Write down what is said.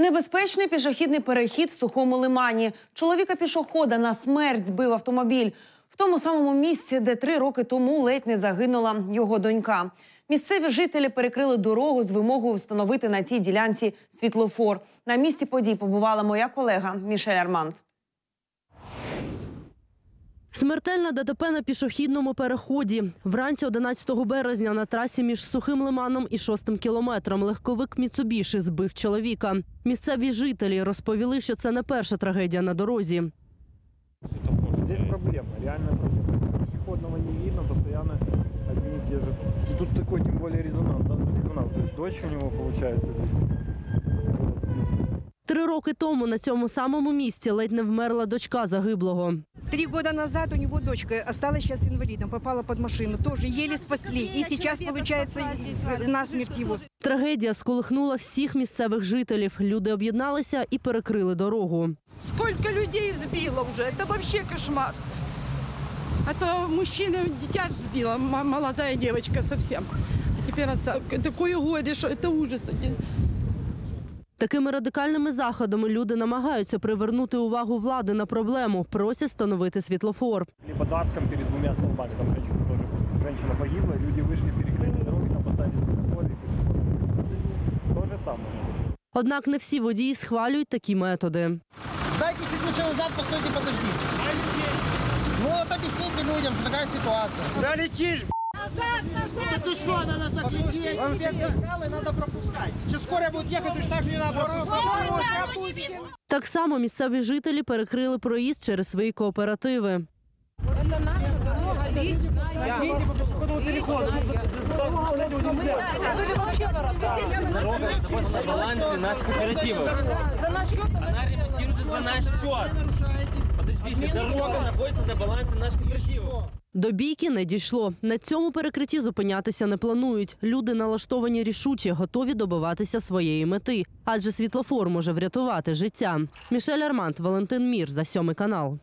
Небезпечний пішохідний перехід в сухому лимані. Чоловіка пішохода на смерть збив автомобіль в тому самому місці, де три роки тому ледь не загинула його донька. Місцеві жителі перекрили дорогу з вимогою встановити на цій ділянці світлофор. На місці подій побувала моя колега Мішель Арманд. Смертельна ДТП на пішохідному переході. Вранці 11 березня на трасі між сухим лиманом і шостим кілометром легковик Міцубіші збив чоловіка. Місцеві жителі розповіли, що це не перша трагедія на дорозі. Здесь проблема, реальная проблема. Пешеходного не видно, постоянно одни и те же. И тут такой, тем более, резонанс, резонанс. То есть дождь у него получается здесь. Три роки тому на цьому самому місці ледь не вмерла дочка загиблого. Три года назад у него дочка осталась сейчас инвалидом, попала под машину. Тоже еле спасли. И сейчас, получается, насмерть его. Трагедія сколихнула всіх місцевих жителів. Люди об'єдналися і перекрили дорогу. Сколько людей сбило уже, это вообще кошмар. А то мужчина дитя ж сбила, м- молодая девочка совсем. А теперь отца. Такое горе, что это ужас один. Такими радикальними заходами люди намагаються привернути увагу влади на проблему, просять встановити світлофор. Либо датском перед двумя столбами, там женщина тоже, женщина погибла, люди вышли, перекрыли дороги, там поставили светофоры и пешеходы. Здесь то же самое. Однак не всі водії схвалюють такі методи. Дайте чуть лучше назад, постойте, подождите. Ну вот объясните людям, что такая ситуация. Да летишь, Назад, назад! Ты что, надо так лететь? Он зеркалы надо пропускать. Сейчас скорая будет ехать, так же не надо пропускать. Так само місцеві жителі перекрили проїзд через свої кооперативи. Видите, по пешеходному переходу. Заставлять его нельзя. Дорога на балансе наших ремонтируется за наш счет. Подождите, дорога знаходиться на балансе наших кооперативов. До бійки не дійшло. На цьому перекритті зупинятися не планують. Люди налаштовані рішуче, готові добиватися своєї мети. Адже світлофор може врятувати життя. Мішель Арманд, Валентин Мір за сьомий канал.